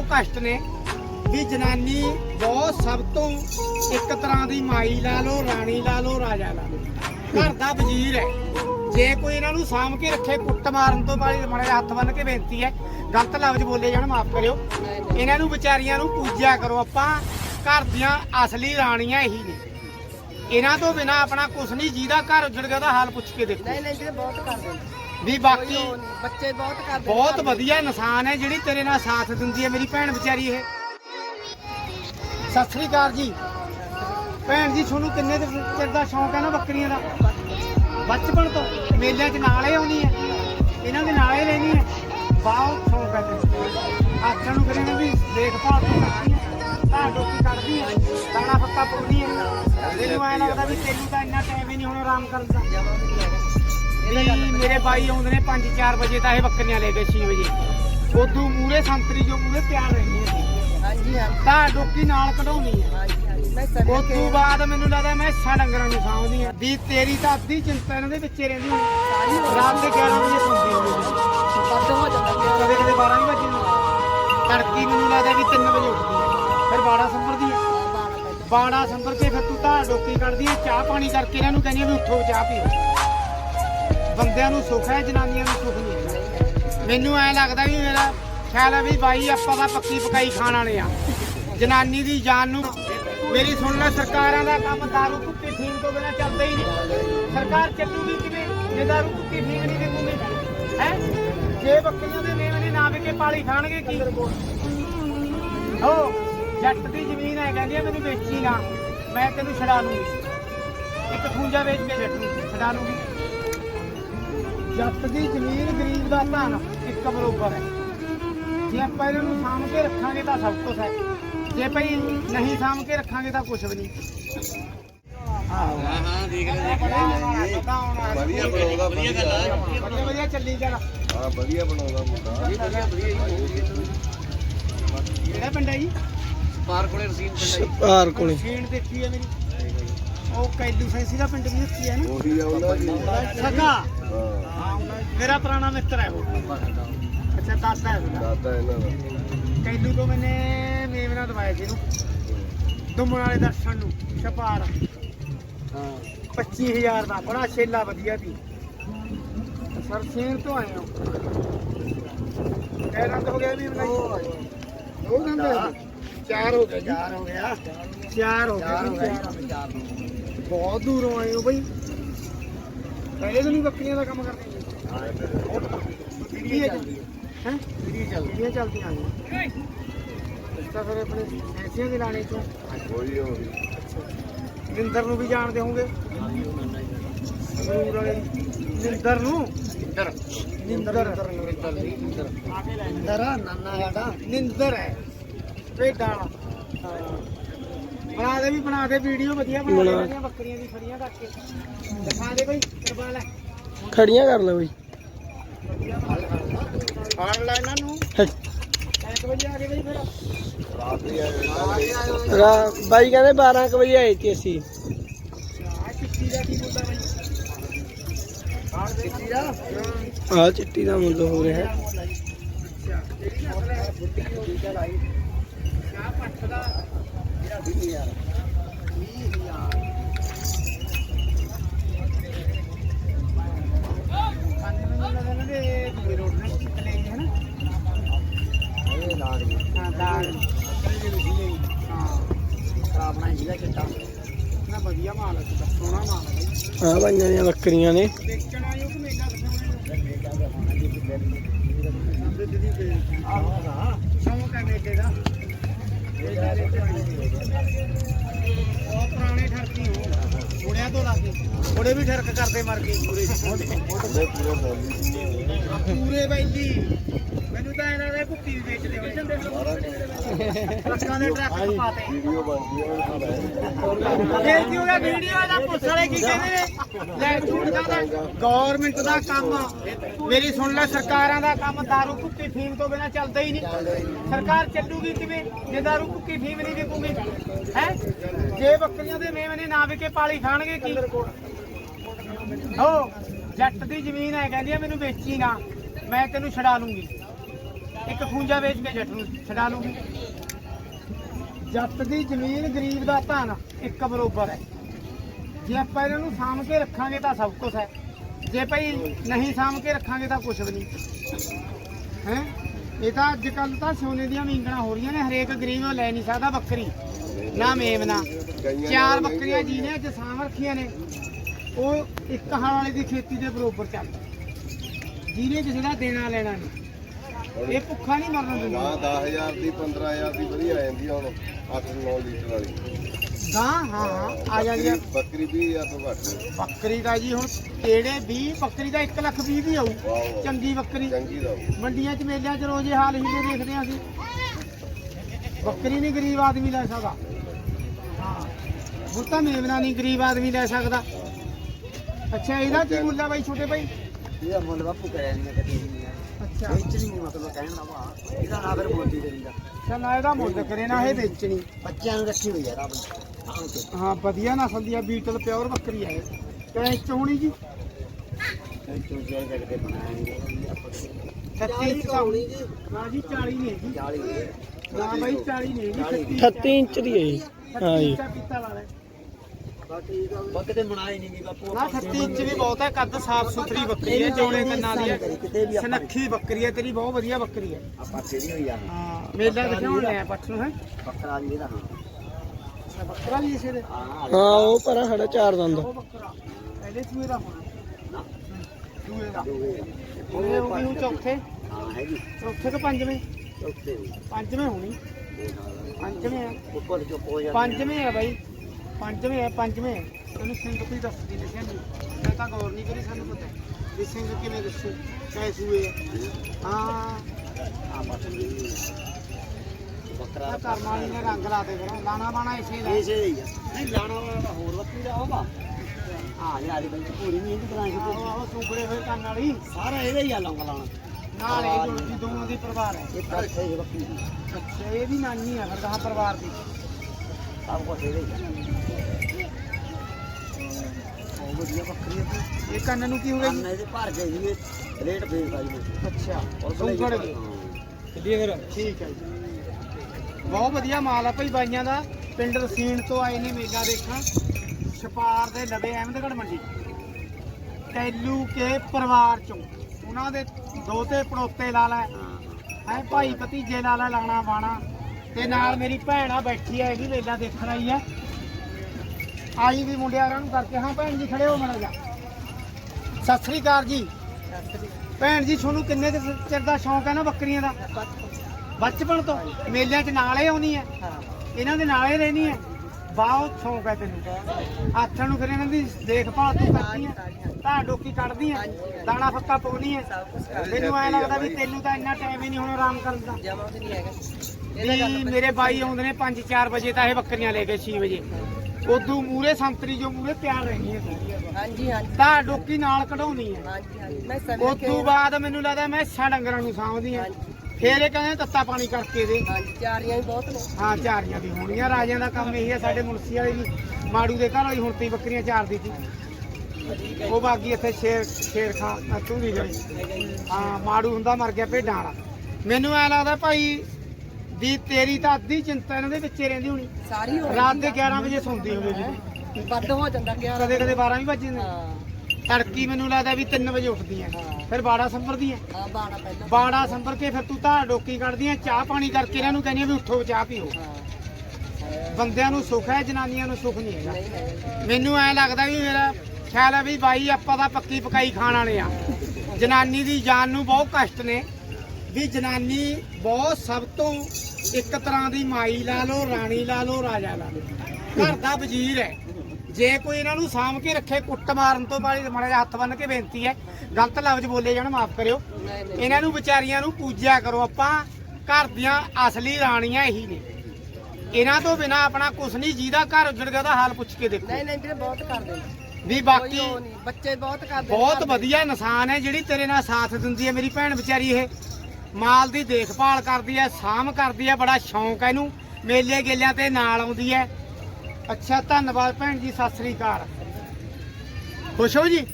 ਬਹੁਤ ਕਸ਼ਟ ਨੇ ਵੀ ਜਨਾਨੀ ਬਹੁਤ ਸਭ ਤੋਂ ਇੱਕ ਤਰ੍ਹਾਂ ਦੀ ਮਾਈ ਲਾ ਲਓ, ਰਾਣੀ ਲਾ ਲਓ, ਰਾਜਾ ਲਾ ਲਓ। ਘਰ ਦਾ ਵਜ਼ੀਰ ਹੈ। ਜੇ ਕੋਈ ਇਹਨਾਂ ਨੂੰ ਸਾਂਭ ਕੇ ਰੱਖੇ, ਕੁੱਟ ਮਾਰਨ ਤੋਂ ਬਾਅਦ ਮਾੜੇ ਹੱਥ ਬੰਨ ਕੇ ਬੇਨਤੀ ਹੈ, ਗਲਤ ਲਫ਼ਜ਼ ਬੋਲੇ ਜਾਣ, ਮਾਫ ਕਰਿਓ। ਇਹਨਾਂ ਨੂੰ ਵਿਚਾਰੀਆਂ ਨੂੰ ਪੂਜਿਆ ਕਰੋ ਆਪਾਂ। ਘਰ ਦੀਆਂ ਅਸਲੀ ਰਾਣੀਆਂ ਇਹੀ ਨੇ। ਇਹਨਾਂ ਤੋਂ ਬਿਨਾ ਆਪਣਾ ਕੁਛ ਨਹੀਂ, ਜਿਹਦਾ ਘਰ ਉੱਜੜ ਗਿਆ, ਉਹਦਾ ਹਾਲ ਪੁੱਛ ਕੇ ਦੇਖੋ। ਨਹੀਂ ਨਹੀਂ ਬਹੁਤ ਕਰਦੇ ਵੀ ਬਾਕੀ ਬੱਚੇ ਬਹੁਤ ਕਰਦੇ ਬਹੁਤ। ਵਧੀਆ ਇਨਸਾਨ ਹੈ ਜਿਹੜੀ ਤੇਰੇ ਨਾਲ ਸਾਥ ਦਿੰਦੀ ਹੈ ਮੇਰੀ ਭੈਣ ਵਿਚਾਰੀ ਇਹ। ਸਤਿ ਸ੍ਰੀ ਅਕਾਲ ਜੀ। ਭੈਣ ਜੀ ਤੁਹਾਨੂੰ ਕਿੰਨੇ ਦਿਨ ਚਿਰ ਦਾ ਸ਼ੌਂਕ ਹੈ ਨਾ ਬੱਕਰੀਆਂ ਦਾ? ਬਚਪਨ ਤੋਂ। ਮੇਲਿਆਂ 'ਚ ਨਾਲੇ ਆਉਣੀ ਹੈ। ਇਹਨਾਂ ਦੇ ਨਾਲੇ ਰਹਿਣੀ ਹੈ। ਬਹੁਤ ਸ਼ੌਂਕ ਹੈ ਤੈਨੂੰ ਆਖਣ ਨੂੰ ਕਰੇ ਵੀ ਦੇਖਭਾਲ ਤੂੰ ਕਰਦੀ ਹੈ। ਤਾਂ ਡੋਕੀ ਕੱਢਦੀ ਹੈ। ਦਾਣਾ ਪੱਕਾ ਪਾਉਂਦੀ ਹੈ। ਮੈਨੂੰ ਐਂ ਲੱਗਦਾ ਵੀ ਤੈਨੂੰ ਤਾਂ ਇੰਨਾ ਟਾਈਮ ਹੀ ਨਹੀਂ ਹੁਣ ਆਰਾਮ ਕਰਨ ਦਾ। ਵੀ ਮੇਰੇ ਬਾਈ ਆਉਂਦੇ ਨੇ 5-4 ਵਜੇ ਤਾਂ ਇਹ ਬੱਕਰੀਆਂ ਲੈ ਕੇ 6 ਵਜੇ। ਉਦੋਂ ਮੂਰੇ ਸੰਤਰੀ ਜੋ ਮੂਰੇ ਤਿਆਰ ਰਹਿੰਦੀ ਹੈ ਹਾਂਜੀ ਹਾਂ ਤਾਂ ਡੋਕੀ ਨਾਲ ਕਢਾਉਣੀ ਹੈ ਹਾਂਜੀ ਹਾਂਜੀ। ਮੈਂ ਸਮਝ ਉਸ ਕੇ ਤੋਂ ਬਾਅਦ ਮੈਨੂੰ ਲੱਗਦਾ ਮੈਂ ਸਾ ਡੰਗਰਾਂ ਨੂੰ ਸਾਂਭਦੀ ਆ। ਵੀ ਤੇਰੀ ਤਾਂ ਅੱਧੀ ਚਿੰਤਾ ਇਹਨਾਂ ਦੇ ਵਿੱਚੇ ਰਹਿੰਦੀ ਹੋਣੀ ਰਾਤ ਦੇ 11 ਵਜੇ ਸੌਂਦੀ ਹੋਣੀ ਬੱਦ ਹੋ ਜਾਂਦਾ ਕਦੇ ਕਦੇ 12 ਵੀ ਵੱਜੇ ਤੜਕੀ ਮੈਨੂੰ ਲੱਗਦਾ ਵੀ 3 ਵਜੇ ਉੱਠਦੀ ਹੈ ਫਿਰ ਬਾੜਾ ਸੰਭਰਦੀ ਹੈ ਬਾੜਾ ਸੰਭਰ ਕੇ ਫਿਰ ਤੂੰ ਤਾਂ ਡੋਕੀ ਕੱਢਦੀ ਹੈ ਚਾਹ ਪਾਣੀ ਕਰਕੇ ਇਹਨਾਂ ਨੂੰ ਕਹਿੰਦੀ ਆ ਵੀ ਉੱਠੋ ਚਾਹ ਪੀਓ ਬੰਦਿਆਂ ਨੂੰ ਸੁੱਖ ਹੈ, ਜਨਾਨੀਆਂ ਨੂੰ ਸੁੱਖ ਨਹੀਂ ਹੈ। ਮੈਨੂੰ ਐ ਲੱਗਦਾ ਵੀ ਮੇਰਾ ਖਿਆਲ ਹੈ ਵੀ ਬਾਈ, ਆਪਾਂ ਤਾਂ ਪੱਕੀ ਪਕਾਈ ਖਾਣ ਵਾਲੇ ਆ। ਜਨਾਨੀ ਦੀ ਜਾਨ ਨੂੰ ਮੇਰੀ ਸੁਣ ਲੈ, ਸਰਕਾਰਾਂ ਦਾ ਕੰਮ ਦਾਰੂ ਕੁੱਤੀ ਫੀਮ ਤੋਂ ਬਿਨਾ ਚੱਲਦਾ ਹੀ ਨਹੀਂ। ਸਰਕਾਰ ਚੱਲੂਗੀ ਕਿਵੇਂ? ਜੇ ਦਾਰੂ ਕੁੱਤੀ ਫੀਮ ਨਹੀਂ ਦੇਵਾਂਗੇ ਹੈ? ਜੇ ਬੱਕਰੀਆਂ ਦੇ ਮੇਵਨੇ ਨਾ ਵਿਕੇ, ਪਾਲੀ ਖਾਣਗੇ ਕੀ? ਹੋ, ਜੱਟ ਦੀ ਜ਼ਮੀਨ ਹੈ ਕਹਿੰਦੀ ਆ, ਮੈਨੂੰ ਵੇਚੀ ਨਾ, ਮੈਂ ਤੈਨੂੰ ਛਡਾ ਲੂੰਗੀ। ਇੱਕ ਖੂੰਜਾ ਵੇਚ ਕੇ ਜੱਟ ਨੂੰ ਛਡਾ ਲੂੰਗੀ। ਜੱਟ ਦੀ ਜ਼ਮੀਨ ਗਰੀਬ ਦਾ ਧਨ ਇੱਕ ਬਰੋਬਰ ਹੈ। ਜੇ ਆਪਾਂ ਇਹਨਾਂ ਨੂੰ ਸਾਂਭ ਕੇ ਰੱਖਾਂਗੇ ਤਾਂ ਸਭ ਕੁਝ ਹੈ। ਜੇ ਭਈ ਨਹੀਂ ਸਾਂਭ ਕੇ ਰੱਖਾਂਗੇ ਤਾਂ ਕੁਝ ਵੀ ਨਹੀਂ। ਹਾਂ ਹਾਂ ਦੇਖ ਲੈ ਵਧੀਆ ਬਣਾਉਂਦਾ ਵਧੀਆ ਗੱਲ ਆ। ਵਧੀਆ ਵਧੀਆ ਚੱਲੀ ਚੱਲ। ਹਾਂ ਵਧੀਆ ਬਣਾਉਂਦਾ ਮੁੰਡਾ। ਕਿਹੜਾ ਪਿੰਡ ਹੈ ਜੀ? ਪਾਰ ਕੋਲੇ ਰਸੀਨ ਪਿੰਡ ਆਈ ਪਾਰ ਕੋਲੇ ਸੀਣ ਦੇਖੀ ਹੈ ਮੇਰੀ। ਉਹ ਕੈਲੂ ਫੈਂਸੀ ਦਾ ਪਿੰਡ ਵੀ ਉੱਥੇ ਹੈ ਨਾ। ਉਹੀ ਆ ਉਹਨਾਂ ਦੀ ਸਗਾ ਹਾਂ। ਮੇਰਾ ਪੁਰਾਣਾ ਮਿੱਤਰ ਹੈ ਉਹ। ਅੱਛਾ ਦਾਦਾ ਹੈ ਉਹਦਾ। ਦਾਦਾ ਇਹਨਾਂ ਦਾ। ਕੈਲੂ ਤੋਂ ਮੈਨੇ ਮੇਵਨਾ ਦਵਾਇਆ ਸੀ ਇਹਨੂੰ। ਦੁੰਮਣ ਵਾਲੇ ਦਰਸ਼ਨ ਨੂੰ ਛਪਾਰ। ਹਾਂ। 25000 ਦਾ ਬੜਾ ਛੇਲਾ ਵਧੀਆ ਸੀ। ਸਰ ਸੇਨ ਤੋਂ ਆਏ ਹਾਂ। ਕਹਿ ਰੰਗ ਹੋ ਗਿਆ ਵੀ ਨਹੀਂ? ਦੋ ਦੰਦ ਚਾਰ। ਹੋ ਗਏ। ਚਾਰ ਹੋ ਗਿਆ ਚਾਰ ਹੋ ਗਏ। ਚਾਰ। ਬਹੁਤ ਦੂਰੋਂ ਆਏ ਹੋ ਬਈ। ਪਹਿਲੇ ਤੋਂ ਨਹੀਂ ਬੱਕਰੀਆਂ ਦਾ ਕੰਮ ਕਰਦੇ ਜੀ ਹੈ ਹੈ? ਨੇ ਇਸ ਤਾਂ ਫਿਰ ਆਪਣੇ ਐਸੀਆਂ ਦੇ ਲਾਣੇ ਚੋਂ ਕੋਈ ਹੋਈ ਨਿੰਦਰ ਨੂੰ ਵੀ ਜਾਣਦੇ ਹੋਵੋਗੇ। ਸੰਗਰੂਰ ਵਾਲੇ ਨਿੰਦਰ ਨੂੰ? ਨਿੰਦਰ। ਨਿੰਦਰ। ਨਿੰਦਰ ਨਾਨਾ ਸਾਡਾ। ਨਿੰਦਰ ਹੈ। ਭੇਡਾਂ ਵਾਲਾ। ਬਣਾ ਦੇ ਵੀ ਬਣਾ ਦੇ ਵੀਡੀਓ ਵਧੀਆ ਬਣਾ ਦੇ ਬਣਾ। ਇਹਦੀਆਂ ਬੱਕਰੀਆਂ ਦੀ ਫੜੀਆਂ ਕਰਕੇ ਦਿਖਾ ਦੇ ਬਈ ਕਰਵਾ ਲੈ। ਖੜੀਆਂ ਕਰ ਲੈ ਬਈ। ਫੜ ਲੈ ਇਹਨਾਂ ਨੂੰ। ਹੈ। 1 ਵਜੇ ਆ ਗਏ ਬਈ ਫਿਰ। ਰਾਤ ਦੀ ਆ ਰਾ- ਬਾਈ ਕਹਿੰਦੇ 12 ਕੁ ਵਜੇ ਆਏ ਸੀ ਅਸੀਂ। ਆ ਚਿੱਟੀ ਦਾ ਕੀ ਮੁੱਦਾ ਬਈ? ਹਾਂ ਚਿੱਟੀ ਦਾ ਆ ਚਿੱਟੀ ਦਾ ਮੁੱਲ ਹੋ ਰਿਹਾ। ਹੈ ਅੱਛਾ ਜਿਹੜੀ ਨਸਲ ਹੈ ਬੁੱਢੀ ਹੋ। ਗਈ ਚਲਾਈ ਕਿਆ ਪੱਠ ਦਾ। ਹੈ ਤੁਹਾਡਾ, ਸੋਹਣਾ ਆ ਬਾਈਆਂ ਦੀਆਂ ਬੱਕਰੀਆਂ ਨੇ ਮੇਲਾ ਪੁਰਾਣੇ ਠਰਕੀ ਹੋ ਬੁੜਿਆਂ ਤੋਂ ਲਾ ਕੇ ਵੀ ਠਰਕ ਕਰਦੇ ਮਰ ਗਏ ਪੂਰੇ। ਪੂਰੇ ਬੋਲੀ। ਇਹਨਾਂ ਦੇ ਭੁੱਕੀ ਵੀ ਵੇਚਦੇ ਹੋਏ ਜਾਂਦੇ ਟਰੱਕਾਂ ਦੇ ਟਰੱਕ ਪਾਤੇ ਵੀਡੀਓ ਬਣਦੀ ਆ ਉਹ ਫੇਰ ਕੀ ਹੋ ਗਿਆ? ਵੀਡੀਓ ਦਾ ਪੁਲਿਸ ਵਾਲੇ ਕੀ ਕਹਿੰਦੇ ਨੇ? ਲੈ ਝੂਠ ਦਾ ਗਵਰਨਮੈਂਟ ਦਾ ਕੰਮ ਮੇਰੀ ਸੁਣ ਲੈ ਸਰਕਾਰਾਂ ਦਾ ਕੰਮ ਦਾਰੂ ਭੁੱਕੀ ਫੀਮ ਤੋਂ ਬਿਨਾ ਚੱਲਦਾ ਹੀ ਨਹੀਂ। ਸਰਕਾਰ ਚੱਲੂਗੀ ਕਿਵੇਂ? ਜੇ ਦਾਰੂ ਭੁੱਕੀ ਫੀਮ ਨਹੀਂ ਵਿਕੂਗੀ। ਹੈ? ਜੇ ਬੱਕਰੀਆਂ ਦੇ ਮੇਵਨੇ ਨਾ ਵਿਕੇ ਪਾਲੀ ਖਾਣਗੇ ਕੀ? ਹੋ ਜੱਟ ਦੀ ਜ਼ਮੀਨ ਹੈ ਕਹਿੰਦੀ ਮੈਨੂੰ ਵੇਚੀ ਨਾ ਮੈਂ ਤੈਨੂੰ ਛਡਾ ਲੂੰਗੀ। ਇੱਕ ਖੂੰਜਾ ਵੇਚ ਕੇ ਜੱਟ ਨੂੰ ਛਡਾ ਲੂਗੀ ਜੱਟ ਦੀ ਜ਼ਮੀਨ ਗਰੀਬ ਦਾ ਧਨ ਇੱਕ ਬਰੋਬਰ ਹੈ। ਜੇ ਆਪਾਂ ਇਹਨਾਂ ਨੂੰ ਸਾਂਭ ਕੇ ਰੱਖਾਂਗੇ ਤਾਂ ਸਭ ਕੁਝ ਹੈ। ਜੇ ਭਾਈ ਨਹੀਂ ਸਾਂਭ ਕੇ ਰੱਖਾਂਗੇ ਤਾਂ ਕੁਝ ਵੀ ਨਹੀਂ। ਹੈ? ਇਹ ਤਾਂ ਅੱਜ ਕੱਲ ਤਾਂ ਸੋਨੇ ਦੀਆਂ ਮੀਂਗਣਾ ਹੋ ਰਹੀਆਂ ਨੇ। ਹਰੇਕ ਗਰੀਬ ਲੈ ਨਹੀਂ ਸਕਦਾ ਬੱਕਰੀ। ਨਾ ਮੇਮਨਾ ਚਾਰ ਬੱਕਰੀਆਂ ਜੀ ਨੇ ਅੱਜ ਸਾਂਭ ਰੱਖੀਆਂ ਨੇ, ਉਹ ਇੱਕ ਹਾਲ ਵਾਲੇ ਦੀ ਖੇਤੀ ਦੇ ਬਰੋਬਰ ਚੱਲ ਜਿਹਨੇ ਕਿਸੇ ਦਾ ਦੇਣਾ ਲੈਣਾ ਨਹੀਂ। ਇਹ ਭੁੱਖਾ ਨਹੀਂ ਮਰਨ ਨਾ ਦਿੰਦਾ 10000 ਦੀ 15000 ਦੀ ਵਧੀਆ ਆ ਜਾਂਦੀ ਆ ਹੁਣ 8-9 ਲੀਟਰ ਵਾਲੀ। ਗਾਂ? ਹਾਂ ਹਾਂ ਆ ਜਾਂਦੀ ਆ ਬੱਕਰੀ 20000 ਤੋਂ ਘੱਟ। ਬੱਕਰੀ ਦਾ ਜੀ ਹੁਣ ਕਿਹੜੇ 20 ਬੱਕਰੀ ਦਾ 1 ਲੱਖ 20 ਦੀ ਆਊ। ਵਾਓ ਚੰਗੀ ਬੱਕਰੀ। ਚੰਗੀ ਦਾ ਹੋਊ। ਮੰਡੀਆਂ 'ਚ ਮੇਲਿਆਂ 'ਚ ਰੋਜ਼ ਇਹ ਹਾਲ ਹੀ ਦੇਖਦੇ ਹਾਂ ਅਸੀਂ। ਬੱਕਰੀ ਨਹੀਂ ਗਰੀਬ ਆਦਮੀ ਲੈ ਸਕਦਾ। ਹਾਂ। ਬੁੱਤਾ ਮੇਵਨਾ ਨਹੀਂ ਗਰੀਬ ਆਦਮੀ ਲੈ ਸਕਦਾ। ਅੱਛਾ ਇਹਦਾ ਕੀ ਮੁੱਲ ਬਾਈ ਛੋਟੇ ਭਾਈ? ਇਹਦਾ ਮੁੱਲ ਬਾਪੂ ਕਰਿਆ ਨਹੀਂ ਕਦੇ ਨਹੀਂ ਅੱਛਾ। ਵੇਚਣੀ ਨਹੀਂ ਮਤਲਬ ਕਹਿਣ ਦਾ ਵਾ ਇਹਦਾ ਨਾ ਫਿਰ ਬੋਲਦੀ ਕਰੀਦਾ ਚੱਲ ਨਾ ਇਹਦਾ ਮੁੱਲ ਕਰੇ ਨਾ ਇਹ ਵੇਚਣੀ। ਬੱਚਿਆਂ ਨੂੰ ਰੱਖੀ ਹੋਈ ਆ ਰੱਬ ਕੇ ਹਾਂ ਵਧੀਆ ਨਸਲ ਦੀ ਆ ਬੀਟਲ ਪਿਓਰ ਬੱਕਰੀ ਹੈ ਇਹ। ਕਿਹੜੇ ਚੋਣੀ ਜੀ? ਚੋਂ ਜਿਹੜੇ ਜਗਦੇ ਬਣਾਏ 36 ਇੰਚ ਦਾ ਹੋਣੀ ਜੀ। ਨਾ ਜੀ 40 ਨਹੀਂ ਜੀ 40 ਨਾ ਬਾਈ 40 ਨਹੀਂ ਜੀ 36 38 ਇੰਚ ਦੀ ਹੈ ਜੀ। ਹਾਂ ਜੀ। ਬਾਕੀ ਬੱਕ ਤੇ ਬਣਾਏ ਨਹੀਂ ਵੀ ਬਾਪੂ ਨਾ 38 ਇੰਚ ਵੀ ਬਹੁਤ ਹੈ ਕੱਦ ਸਾਫ਼ ਸੁਥਰੀ ਬੱਕਰੀ ਹੈ ਜੋੜੇ ਕੰਨਾਂ ਦੀ ਹੈ। ਕਿਤੇ ਵੀ ਆਪਾਂ ਸਨੱਖੀ ਬੱਕਰੀ ਹੈ ਤੇਰੀ ਬਹੁਤ ਵਧੀਆ ਬੱਕਰੀ ਹੈ। ਆਪਾਂ ਫੇਰੀ ਹੋਈ ਆ। ਹਾਂ ਮੇਲਾ ਦਿਖਾਉਣ ਲਿਆ ਪੱਠ ਨੂੰ ਹੈ? ਬੱਕਰਾ ਵੀ ਇਹਦਾ ਹਾਂ। ਬੱਕਰਾ ਵੀ ਇਸੇ ਦੇ? ਹਾਂ ਹਾਂ। ਉਹ ਪਰ ਸਾਡਾ ਚਾਰ ਦੰਦ। ਪਹਿਲੇ ਹੋਣਾ। ਦਾ। ਹੋ ਗਈ ਚੌਥੇ। ਹਾਂ ਹੈਗੀ ਚੌਥੇ ਕਿ ਪੰਜਵੇਂ? ਪੰਜਵੇਂ ਹੋਣੀ। ਪੰਜਵੇਂ ਆ। ਉੱਪਰ ਜੋ ਹੋ ਪੰਜਵੇਂ ਆ ਬਾਈ। ਪੰਜਵੇਂ ਆ ਪੰਜਵੇਂ ਆ। ਉਹਨੂੰ ਸਿੰਘ ਕੋਈ ਦੱਸਦੀ ਨਹੀਂ ਮੈਂ ਤਾਂ ਗੌਰ ਨਹੀਂ ਕਰੀ ਸਾਨੂੰ ਪਤਾ। ਵੀ ਸਿੰਘ ਕਿਵੇਂ ਦੱਸੂ ਕੈ ਸੂਏ ਆ। ਹਾਂ। ਆ ਬੱਕਰੀ ਬੱਕਰਾ ਆ ਕਰਮ ਵਾਲੀ ਨੇ ਰੰਗ ਲਾ ਦੇ ਫਿਰ ਲਾਣਾ ਬਾਣਾ ਇਸੇ ਦਾ। ਇਸੇ ਹੀ ਆ। ਨਹੀਂ ਲਾਣਾ ਤਾਂ ਹੋਰ ਬੱਕਰੀ ਦਾ ਹੋਗਾ ਹਾਂ ਯਾਰ ਇਹ ਬੰਦ ਪੂਰੀ ਨਹੀਂ ਇਹਦੀ ਸੀ ਆਹੋ ਸੁੰਗੜੇ ਹੋਏ ਕੰਨ ਵਾਲੀ। ਸਾਰਾ ਇਹਦਾ ਹੀ ਆ ਲਾਉਂਗਾ ਲਾਣਾ ਨਾਲ ਇਹ ਦੋਨੋਂ ਦੀ ਦੀ ਪਰਿਵਾਰ ਹੈ। ਇਹ ਪਾਸੇ ਇਹ ਬੱਕਰੀ ਦੀ ਅੱਛਾ ਇਹ ਵੀ ਨਾਨੀ ਆ ਫਿਰ ਕਹਾ ਪਰਿਵਾਰ ਦੀ। ਸਭ ਕੁਝ ਇਹਦਾ ਹੀ ਆ ਬਹੁਤ ਵਧੀਆ ਬੱਕਰੀ ਹੈ ਇਹ ਕੰਨ ਨੂੰ ਕੀ ਹੋ ਗਿਆ ਕੰਨ ਇਹਦੇ ਭਰ ਗਏ ਜੀ ਇਹ ਰੇਟ ਫੇਰਦਾ ਜੀ ਜੀ ਅੱਛਾ ਉਹ ਸੁੰਗੜ ਗਏ ਚੱਲੀਏ ਫਿਰ। ਠੀਕ ਹੈ ਜੀ। ਬਹੁਤ ਵਧੀਆ ਮਾਲ ਆ ਭਾਈ ਬਾਈਆਂ ਦਾ। ਪਿੰਡ ਰਸੀਨ ਤੋਂ ਆਏ ਨੇ ਮੇਲਾ ਦੇਖਣ। ਛਪਾਰ ਦੇ ਲਵੇ ਅਹਿਮਦਗੜ ਮੰਡੀ। ਕੈਲੂ ਕੇ ਪਰਿਵਾਰ ਚੋਂ। ਉਹਨਾਂ ਦੇ ਦੋਤੇ ਪੜੋਤੇ ਲਾ ਲੈ। ਹੈ ਭਾਈ ਭਤੀਜੇ ਲਾ ਲੈ ਲਾਣਾ ਬਾਣਾ ਤੇ ਨਾਲ ਮੇਰੀ ਭੈਣ ਆ ਬੈਠੀ ਆ ਇਹ ਵੀ ਮੇਲਾ ਦੇਖਣ ਆਈ ਹੈ ਆਈ ਵੀ ਮੁੰਡਿਆਂ ਨੂੰ ਕਰਕੇ ਹਾਂ ਭੈਣ ਜੀ ਖੜੇ ਹੋ ਮੜਾ ਜਾ ਸਤਿ ਸ੍ਰੀ ਅਕਾਲ ਜੀ। ਭੈਣ ਜੀ ਤੁਹਾਨੂੰ ਕਿੰਨੇ ਕੁ ਚਿਰ ਦਾ ਸ਼ੌਂਕ ਹੈ ਨਾ ਬੱਕਰੀਆਂ ਦਾ? ਬਚਪਨ ਤੋਂ। ਮੇਲਿਆਂ 'ਚ ਨਾਲ ਆਉਣੀ ਹੈ। ਇਹਨਾਂ ਦੇ ਨਾਲ ਰਹਿਣੀ ਹੈ। ਬਹੁਤ ਸ਼ੌਂਕ ਹੈ ਤੈਨੂੰ। ਆਥਣ ਨੂੰ ਫਿਰ ਇਹਨਾਂ ਦੀ ਦੇਖਭਾਲ ਤੂੰ ਕਰਦੀ ਹੈ। ਤਾਂ ਡੋਕੀ ਕੱਢਦੀ ਹੈ। ਦਾਣਾ ਫੱਕਾ ਪਾਉਣੀ ਹੈ। ਮੈਨੂੰ ਐ ਲੱਗਦਾ ਵੀ ਤੈਨੂੰ ਤਾਂ ਇੰਨਾ ਟਾਈਮ ਹੀ ਨਹੀਂ ਹੁਣ ਆਰਾਮ ਕਰਨ ਦਾ। ਜਮਾ ਨਹੀਂ ਹੈਗਾ। ਵੀ ਮੇਰੇ ਬਾਈ ਆਉਂਦੇ ਨੇ 5-4 ਵਜੇ ਤਾਂ ਇਹ ਬੱਕਰੀਆਂ ਲੈ ਕੇ 6 ਵਜੇ। ਉਦੋਂ ਮੂਰੇ ਸੰਤਰੀ ਜੋ ਮੂਰੇ ਤਿਆਰ ਰਹਿਣੀ ਹੈ। ਹਾਂਜੀ ਹਾਂਜੀ। ਤਾਂ ਡੋਕੀ ਨਾਲ ਕਢਾਉਣੀ ਹੈ। ਹਾਂਜੀ ਹਾਂਜੀ। ਮੈਂ ਸਮਝ ਉਦੋਂ ਬਾਅਦ ਮੈਨੂੰ ਲੱਗਦਾ ਮੈਂ ਡੰਗਰਾਂ ਨੂੰ ਸਾਂਭਦੀਆਂ ਫੇਰ ਇਹ ਕਹਿੰਦੇ ਤੱਤਾ ਪਾਣੀ ਕਰਕੇ ਦੇ। ਹਾਂਜੀ ਚਾਰੀਆਂ ਵੀ ਬਹੁਤ ਨੇ। ਹਾਂ ਚਾਰੀਆਂ ਵੀ ਹੋਣੀਆਂ। ਰਾਜਿਆਂ ਦਾ ਕੰਮ ਇਹੀ ਹੈ ਸਾਡੇ ਮੁਨਸੀ ਵਾਲੇ ਵੀ ਮਾੜੂ ਦੇ ਘਰ ਵਾਲੀ ਹੁਣ ਤੀ ਬੱਕਰੀਆਂ ਚਾਰਦੀ ਸੀ। ਉਹ ਬਾਗੀ ਇੱਥੇ ਸ਼ੇਰ ਸ਼ੇਰ ਖਾਂ ਤੂੰ ਵੀ ਗਈ ਹਾਂ ਮਾੜੂ ਹੁੰਦਾ ਮਰ ਗਿਆ ਭੇਡਾਂ ਵਾਲਾ। ਮੈਨੂੰ ਐ ਲੱਗਦਾ ਭਾਈ ਵੀ ਤੇਰੀ ਤਾਂ ਅੱਧੀ ਚਿੰਤਾ ਇਹਨਾਂ ਦੇ ਵਿੱਚੇ ਰਹਿੰਦੀ ਹੋਣੀ। ਸਾਰੀ ਹੋ ਰਾਤ ਦੇ 11 ਵਜੇ ਸੌਂਦੀ ਹੋਵੇ ਜੀ। ਵੱਧ ਹੋ ਜਾਂਦਾ ਕਿ ਕਦੇ ਕਦੇ 12 ਵੀ ਨੇ ਹਾਂ। ਤੜਕੀ ਮੈਨੂੰ ਲੱਗਦਾ ਵੀ 3 ਵਜੇ ਉੱਠਦੀ ਐ ਫਿਰ ਬਾੜਾ ਸੰਭਰਦੀ ਹਾਂ ਪਹਿਲਾਂ ਬਾੜਾ ਸੰਭਰ ਕੇ ਫਿਰ ਤੂੰ ਤਾਂ ਡੋਕੀ ਕੱਢਦੀ ਐ ਚਾਹ ਪਾਣੀ ਕਰਕੇ ਇਹਨਾਂ ਨੂੰ ਕਹਿੰਦੀ ਆ ਵੀ ਉੱਠੋ ਚਾਹ ਪੀਓ। ਹਾਂ। ਬੰਦਿਆਂ ਨੂੰ ਸੁੱਖ ਹੈ ਜਨਾਨੀਆਂ ਨੂੰ ਸੁੱਖ ਨਹੀਂ ਹੈਗਾ। ਨਹੀਂ ਮੈਨੂੰ ਐ ਲੱਗਦਾ ਵੀ ਮੇਰਾ ਖਿਆਲ ਹੈ ਵੀ ਬਾਈ ਆਪਾਂ ਤਾਂ ਪੱਕੀ ਪਕਾਈ ਖਾਣ ਵਾਲੇ ਆ। ਜਨਾਨੀ ਦੀ ਜਾਨ ਨੂੰ ਬਹੁਤ ਕਸ਼ਟ ਨੇ। ਵੀ ਜਨਾਨੀ ਬਹੁਤ ਸਭ ਤੋਂ ਇੱਕ ਤਰ੍ਹਾਂ ਦੀ ਮਾਈ ਲਾ ਲਓ ਰਾਣੀ ਲਾ ਲਓ ਰਾਜਾ ਲਾ ਲਓ। ਘਰ ਦਾ ਵਜ਼ੀਰ ਹੈ। ਜੇ ਕੋਈ ਇਹਨਾਂ ਨੂੰ ਸਾਂਭ ਕੇ ਰੱਖੇ ਕੁੱਟ ਮਾਰਨ ਤੋਂ ਬਾਅਦ ਮਾੜਾ ਜਿਹਾ ਹੱਥ ਬੰਨ ਕੇ ਬੇਨਤੀ ਹੈ ਗਲਤ ਲਫ਼ਜ਼ ਬੋਲੇ ਜਾਣ ਮਾਫ ਕਰਿਓ। ਇਹਨਾਂ ਨੂੰ ਵਿਚਾਰੀਆਂ ਨੂੰ ਪੂਜਿਆ ਕਰੋ ਆਪਾਂ। ਘਰ ਦੀਆਂ ਅਸਲੀ ਰਾਣੀਆਂ ਇਹੀ ਨੇ। ਇਹਨਾਂ ਤੋਂ ਬਿਨਾ ਆਪਣਾ ਕੁਛ ਨਹੀਂ ਜਿਹਦਾ ਘਰ ਉੱਜੜ ਗਿਆ ਉਹਦਾ ਹਾਲ ਪੁੱਛ ਕੇ ਦੇਖੋ। ਨਹੀਂ ਨਹੀਂ ਵੀਰੇ ਬਹੁਤ ਕਰਦੇ ਨੇ। ਵੀ ਬਾਕੀ ਬੱਚੇ ਬਹੁਤ ਕਰਦੇ ਬਹੁਤ ਦੇ। ਵਧੀਆ ਇਨਸਾਨ ਹੈ ਜਿਹੜੀ ਤੇਰੇ ਨਾਲ ਸਾਥ ਦਿੰਦੀ ਹੈ ਮੇਰੀ ਭੈਣ ਵਿਚਾਰੀ ਇਹ। ਮਾਲ ਦੀ ਦੇਖਭਾਲ ਕਰਦੀ ਹੈ, ਸਾਂਭ ਕਰਦੀ ਹੈ, ਬੜਾ ਸ਼ੌਂਕ ਹੈ ਇਹਨੂੰ। ਮੇਲੇ ਗੇਲਿਆਂ ਤੇ ਨਾਲ ਆਉਂਦੀ ਹੈ। ਅੱਛਾ, ਧੰਨਵਾਦ ਭੈਣ ਜੀ, ਸਤਿ ਸ੍ਰੀ ਅਕਾਲ। ਖੁਸ਼ ਹੋ ਜੀ?